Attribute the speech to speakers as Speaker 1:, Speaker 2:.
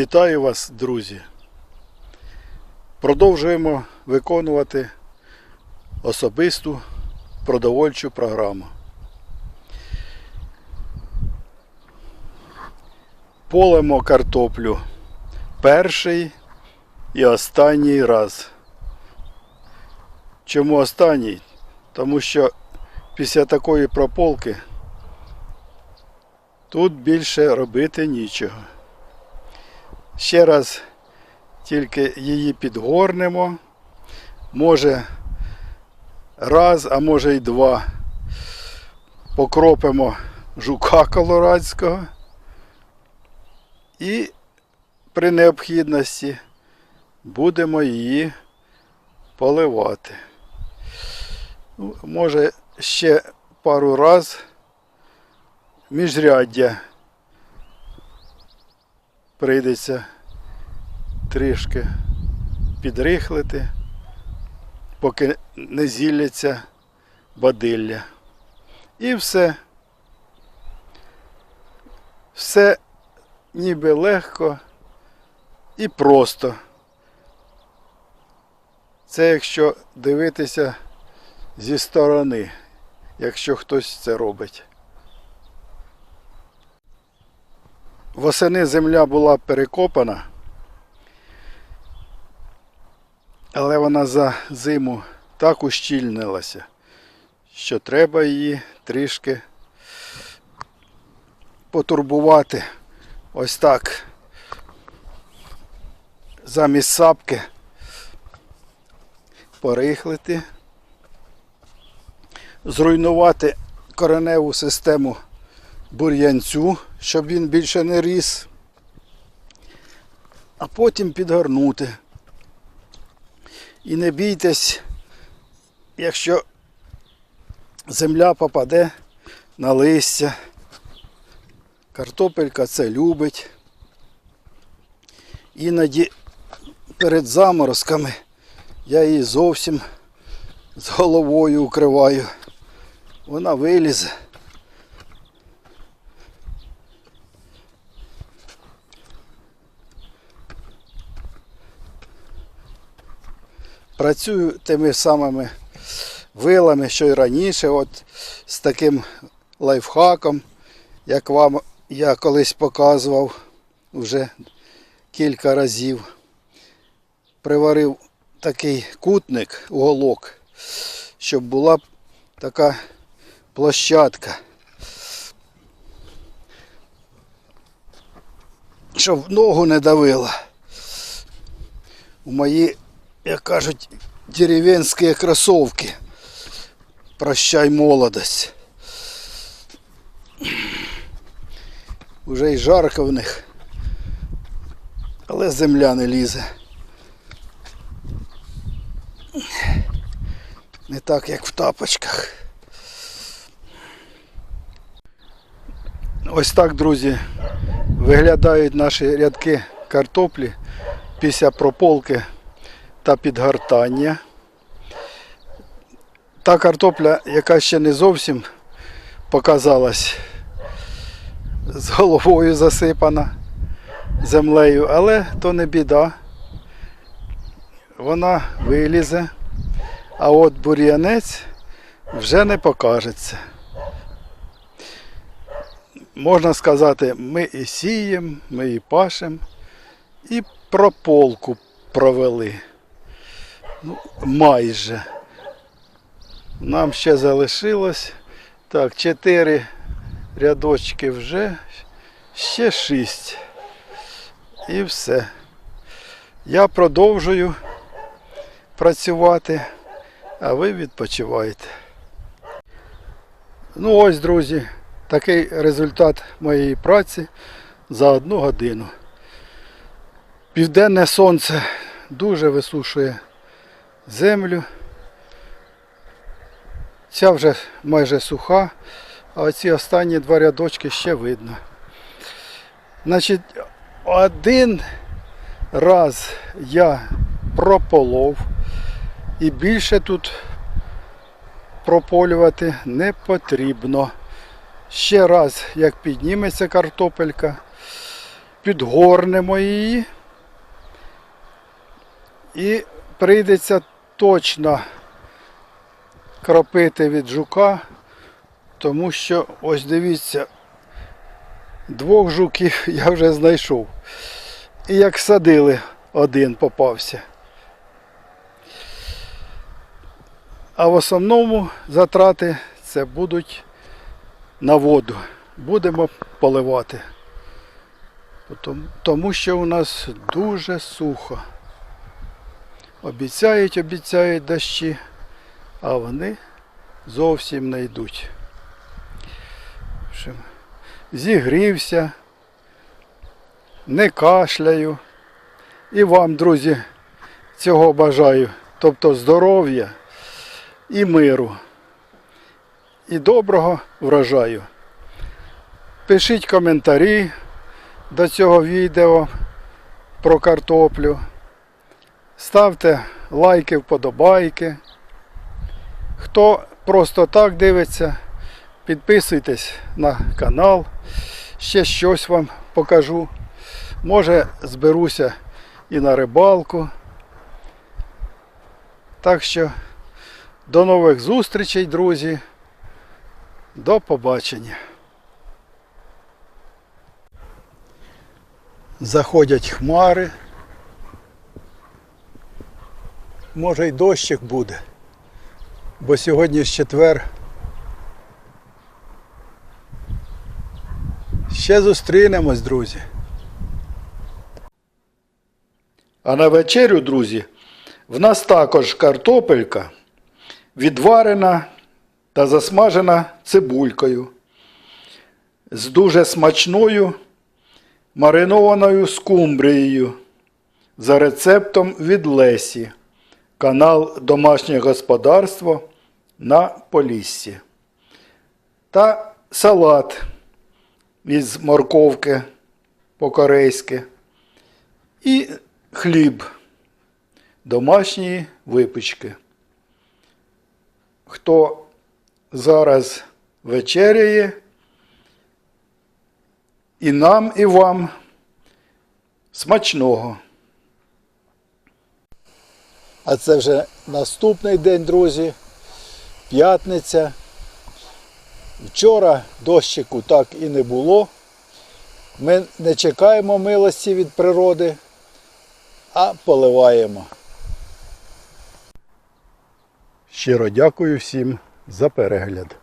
Speaker 1: Вітаю вас, друзі! Продовжуємо виконувати особисту продовольчу програму. Полемо картоплю перший і останній раз. Чому останній? Тому що після такої прополки тут більше робити нічого. Ще раз тільки її підгорнемо. Може раз, а може й два. Покропимо жука колорадського. І при необхідності будемо її поливати. Ну, Може ще пару раз міжряддя прийдеться трішки підрихлити, поки не зілляться бадилля. І все. Все ніби легко і просто. Це якщо дивитися зі сторони, якщо хтось це робить. Восени земля була перекопана, але вона за зиму так ущільнилася, що треба її трішки потурбувати ось так. Замість сапки порихлити, зруйнувати кореневу систему бур'янцю, щоб він більше не ріс, а потім підгорнути. І не бійтесь, якщо земля попаде на листя. Картопелька це любить. Іноді перед заморозками я її зовсім з головою укриваю. Вона вилізе. Працюю тими самими вилами, що й раніше, от з таким лайфхаком, як вам я колись показував вже кілька разів. Приварив такий кутник, уголок, щоб була така площадка. Щоб ногу не давила. У мої, як кажуть, деревенські кросовки. Прощай молодость. Уже й жарко в них. Але земля не лізе. Не так, як в тапочках. Ось так, друзі, виглядають наші рядки картоплі після прополки та підгортання. Та картопля, яка ще не зовсім показалась з головою засипана землею, але то не біда. Вона вилізе, а от бур'янець вже не покажеться. Можна сказати, ми і сіємо, ми і пашемо, і прополку провели. Ну, майже. Нам ще залишилось. Так, 4 рядочки вже, ще 6. І все. Я продовжую працювати, а ви відпочиваєте. Ну ось, друзі, такий результат моєї праці за одну годину. Південне сонце дуже висушує землю. Ця вже майже суха, а оці останні два рядочки ще видно. Значить, один раз я прополов і більше тут прополювати не потрібно. Ще раз, як підніметься картопелька, підгорнемо її. І прийдеться точно кропити від жука, тому що ось дивіться, двох жуків я вже знайшов. І як садили, один попався. А в основному затрати це будуть на воду. Будемо поливати. Тому- що у нас дуже сухо. Обіцяють, обіцяють дощі, а вони зовсім не йдуть. Зігрівся, не кашляю. І вам, друзі, цього бажаю. Тобто здоров'я і миру. І доброго врожаю. Пишіть коментарі до цього відео про картоплю. Ставте лайки, вподобайки. Хто просто так дивиться, підписуйтесь на канал. Ще щось вам покажу. Може зберуся і на рибалку. Так що до нових зустрічей, друзі. До побачення. Заходять хмари. Може й дощик буде. Бо сьогодні ж четвер. Ще зустрінемось, друзі. А на вечерю, друзі, в нас також картопелька відварена та засмажена цибулькою з дуже смачною маринованою скумбрією за рецептом від Лесі. Канал Домашнє господарство на Поліссі. Та салат із морковки по-корейськи. І хліб домашньої випічки. Хто зараз вечеряє, і нам, і вам смачного. А це вже наступний день, друзі. П'ятниця. Вчора дощику так і не було. Ми не чекаємо милості від природи, а поливаємо. Щиро дякую всім за перегляд.